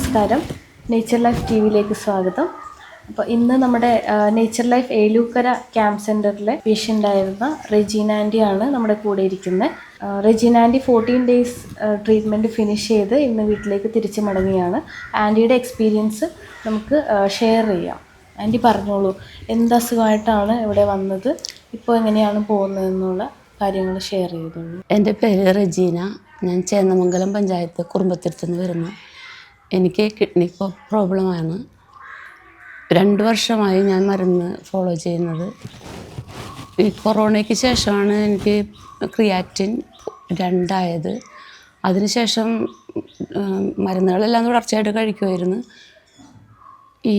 നമസ്കാരം. Nature life T വിയിലേക്ക് സ്വാഗതം. അപ്പോൾ ഇന്ന് നമ്മുടെ നേച്ചർ ലൈഫ് ഏലൂക്കര ക്യാമ്പ് സെന്ററിലെ പേഷ്യന്റ് ആയിരുന്ന റെജീന ആണ് നമ്മുടെ കൂടെ ഇരിക്കുന്നത് Regina aunty fourteen days treatment finish ചെയ്ത് ഇന്ന് വീട്ടിലേക്ക് തിരിച്ചു മടങ്ങുകയാണ് ആന്റിയുടെ എക്സ്പീരിയൻസ് നമുക്ക് ഷെയർ ചെയ്യാം. ആന്റി പറഞ്ഞോളൂ എന്ത് അസുഖമായിട്ടാണ് ഇവിടെ വന്നത്? ഇപ്പോൾ എങ്ങനെയാണ് പോകുന്നതെന്നുള്ള കാര്യങ്ങൾ ഷെയർ ചെയ്തോളൂ. എന്റെ പേര് റെജീന. ഞാൻ ചേന്നമംഗലം പഞ്ചായത്ത് കുറുമ്പത്തിരുത്തുനിന്ന് വരുന്നു എനിക്ക് കിഡ്നി പ്രോബ്ലമാണ് രണ്ട് വർഷമായി ഞാൻ മരുന്ന് ഫോളോ ചെയ്യുന്നത്. ഈ കൊറോണയ്ക്ക് ശേഷമാണ് എനിക്ക് ക്രിയാറ്റിൻ രണ്ടായത്. അതിനുശേഷം മരുന്നുകളെല്ലാം തുടർച്ചയായിട്ട് കഴിക്കുമായിരുന്നു ഈ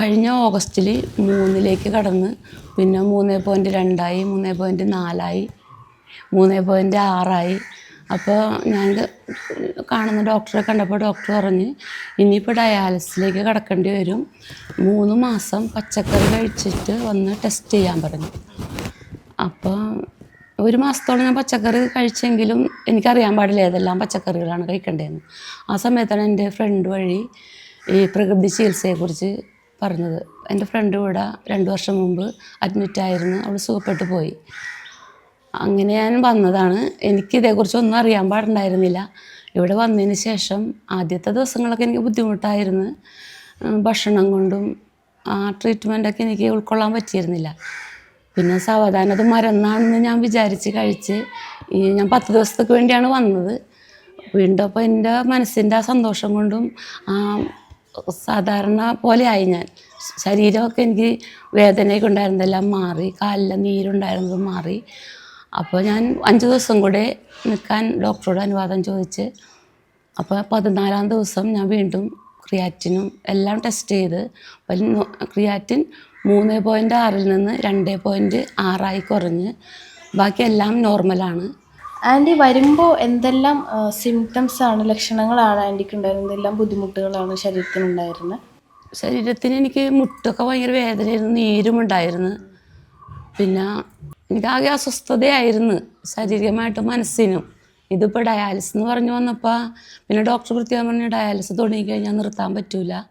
കഴിഞ്ഞ ഓഗസ്റ്റിൽ മൂന്നിലേക്ക് കടന്ന് പിന്നെ മൂന്ന് പോയിന്റ് രണ്ടായി മൂന്ന് പോയിന്റ് നാലായി മൂന്ന് പോയിന്റ് ആറായി. അപ്പോൾ ഞാൻ കാണുന്ന ഡോക്ടറെ കണ്ടപ്പോൾ ഡോക്ടർ പറഞ്ഞ് ഇനിയിപ്പോൾ ഡയാലിസിലേക്ക് കിടക്കേണ്ടി വരും. മൂന്ന് മാസം പച്ചക്കറി കഴിച്ചിട്ട് വന്ന് ടെസ്റ്റ് ചെയ്യാൻ പറഞ്ഞു. അപ്പോൾ ഒരു മാസത്തോളം ഞാൻ പച്ചക്കറി കഴിച്ചെങ്കിലും എനിക്കറിയാൻ പാടില്ല ഏതെല്ലാം പച്ചക്കറികളാണ് കഴിക്കേണ്ടതെന്ന്. ആ സമയത്താണ് എന്റെ ഫ്രണ്ട് വഴി ഈ പ്രകൃതി ചികിത്സയെക്കുറിച്ച് പറഞ്ഞത്. എന്റെ ഫ്രണ്ട് ഇവിടെ രണ്ട് വർഷം മുമ്പ് അഡ്മിറ്റായിരുന്നു. അവൾ സുഖപ്പെട്ടു പോയി. അങ്ങനെ ഞാൻ വന്നതാണ്. എനിക്ക് ഇതേക്കുറിച്ചൊന്നും അറിയാൻ പാടുണ്ടായിരുന്നില്ല. ഇവിടെ വന്നതിന് ശേഷം ആദ്യത്തെ ദിവസങ്ങളൊക്കെ എനിക്ക് ബുദ്ധിമുട്ടായിരുന്നു. ഭക്ഷണം കൊണ്ടും ആ ട്രീറ്റ്മെന്റൊക്കെ എനിക്ക് ഉൾക്കൊള്ളാൻ പറ്റിയിരുന്നില്ല. പിന്നെ സാവധാനം അത് മരുന്നാണെന്ന് ഞാൻ വിചാരിച്ച് കഴിച്ച് ഞാൻ പത്ത് ദിവസത്തേക്ക് വേണ്ടിയാണ് വന്നത്. വീണ്ടും അപ്പോൾ എന്റെ മനസ്സിന്റെ ആ സന്തോഷം കൊണ്ടും സാധാരണ പോലെയായി ഞാൻ. ശരീരമൊക്കെ എനിക്ക് വേദനയൊക്കെ ഉണ്ടായിരുന്നതെല്ലാം മാറി കാലിലെ നീരുണ്ടായിരുന്നതും മാറി. അപ്പോൾ ഞാൻ അഞ്ച് ദിവസം കൂടെ നിൽക്കാൻ ഡോക്ടറോട് അനുവാദം ചോദിച്ച് അപ്പോൾ പതിനാലാം ദിവസം ഞാൻ വീണ്ടും ക്രിയാറ്റിനും എല്ലാം ടെസ്റ്റ് ചെയ്ത് ക്രിയാറ്റിൻ മൂന്ന് പോയിന്റ് ആറിൽ നിന്ന് രണ്ട് പോയിന്റ് ആറായി കുറഞ്ഞ് ബാക്കിയെല്ലാം നോർമലാണ് ആന്റി വരുമ്പോൾ എന്തെല്ലാം സിംറ്റംസ് ആണ് ലക്ഷണങ്ങളാണ് ആന്റിക്ക് ഉണ്ടായിരുന്നത്? എന്തെല്ലാം ബുദ്ധിമുട്ടുകളാണ് ശരീരത്തിനുണ്ടായിരുന്നത്? ശരീരത്തിന് എനിക്ക് മുട്ടൊക്കെ ഭയങ്കര വേദനയായിരുന്നു നീരും ഉണ്ടായിരുന്നു പിന്നെ എനിക്കാകെ അസ്വസ്ഥതയായിരുന്നു. ശാരീരികമായിട്ടും മനസ്സിനും. ഇതിപ്പോൾ ഡയാലിസിസ് എന്ന് പറഞ്ഞു വന്നപ്പോൾ പിന്നെ ഡോക്ടർ പ്രത്യേകം പറഞ്ഞു ഡയാലിസിസ് തുടങ്ങിക്കഴിഞ്ഞാൽ നിർത്താൻ പറ്റില്ല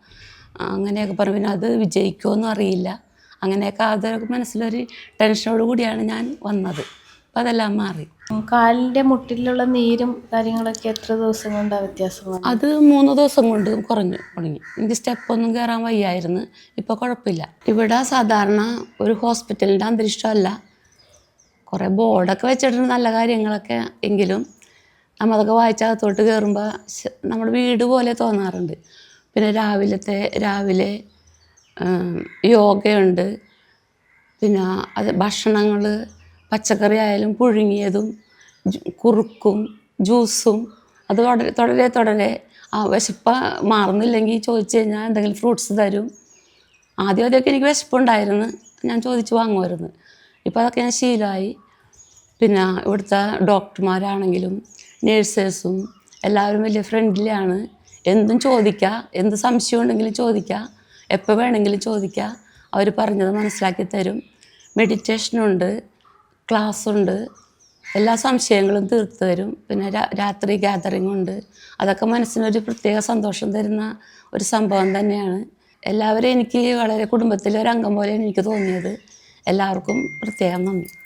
അങ്ങനെയൊക്കെ പറഞ്ഞു. പിന്നെ അത് വിജയിക്കുമോന്നും അറിയില്ല. അങ്ങനെയൊക്കെ അതൊക്കെ മനസ്സിലൊരു ടെൻഷനോട് കൂടിയാണ് ഞാൻ വന്നത്. അപ്പം അതെല്ലാം മാറി. കാലിന്റെ മുട്ടിലുള്ള നീരും കാര്യങ്ങളൊക്കെ എത്ര ദിവസം കൊണ്ടാണ് വ്യത്യാസം അത് മൂന്ന് ദിവസം കൊണ്ട് കുറഞ്ഞു തുടങ്ങി എനിക്ക് സ്റ്റെപ്പൊന്നും കയറാൻ വയ്യായിരുന്നു. ഇപ്പോൾ കുഴപ്പമില്ല. ഇവിടെ സാധാരണ ഒരു ഹോസ്പിറ്റലിന്റെ അന്തരീക്ഷമല്ല കുറേ ബോർഡൊക്കെ വെച്ചിട്ടുണ്ട് നല്ല കാര്യങ്ങളൊക്കെ എങ്കിലും നമ്മളതൊക്കെ വായിച്ചകത്തോട്ട് കയറുമ്പോൾ നമ്മുടെ വീട് പോലെ തോന്നാറുണ്ട്. പിന്നെ രാവിലത്തെ രാവിലെ യോഗയുണ്ട്. പിന്നെ അത് ഭക്ഷണങ്ങൾ പച്ചക്കറി ആയാലും പുഴുങ്ങിയതും കുറുക്കും ജ്യൂസും അത് തുടരെ തുടരെ തുടരെ. ആ വിശപ്പ് മാറുന്നില്ലെങ്കിൽ ചോദിച്ചു കഴിഞ്ഞാൽ എന്തെങ്കിലും ഫ്രൂട്ട്സ് തരും. ആദ്യം ആദ്യമൊക്കെ എനിക്ക് വിശപ്പുണ്ടായിരുന്നു. ഞാൻ ചോദിച്ച് വാങ്ങുമായിരുന്നു. ഇപ്പോൾ അതൊക്കെ ഞാൻ ശീലമായി. പിന്നെ ഇവിടുത്തെ ഡോക്ടർമാരാണെങ്കിലും നേഴ്സേഴ്സും എല്ലാവരും വലിയ ഫ്രണ്ട്ലിയാണ്. എന്തും ചോദിക്കുക എന്ത് സംശയം ഉണ്ടെങ്കിലും ചോദിക്കുക എപ്പോൾ വേണമെങ്കിലും ചോദിക്കുക അവർ പറഞ്ഞത് മനസ്സിലാക്കി തരും. മെഡിറ്റേഷനുണ്ട് ക്ലാസ്സുണ്ട് എല്ലാ സംശയങ്ങളും തീർത്തു തരും. പിന്നെ രാത്രി ഗ്യാതറിംഗ് ഉണ്ട്. അതൊക്കെ മനസ്സിനൊരു പ്രത്യേക സന്തോഷം തരുന്ന ഒരു സംഭവം തന്നെയാണ്. എല്ലാവരും എനിക്ക് വളരെ കുടുംബത്തിലെ ഒരു അംഗം പോലെയാണ് എനിക്ക് തോന്നിയത്. എല്ലാവർക്കും പ്രത്യേകം നന്ദി.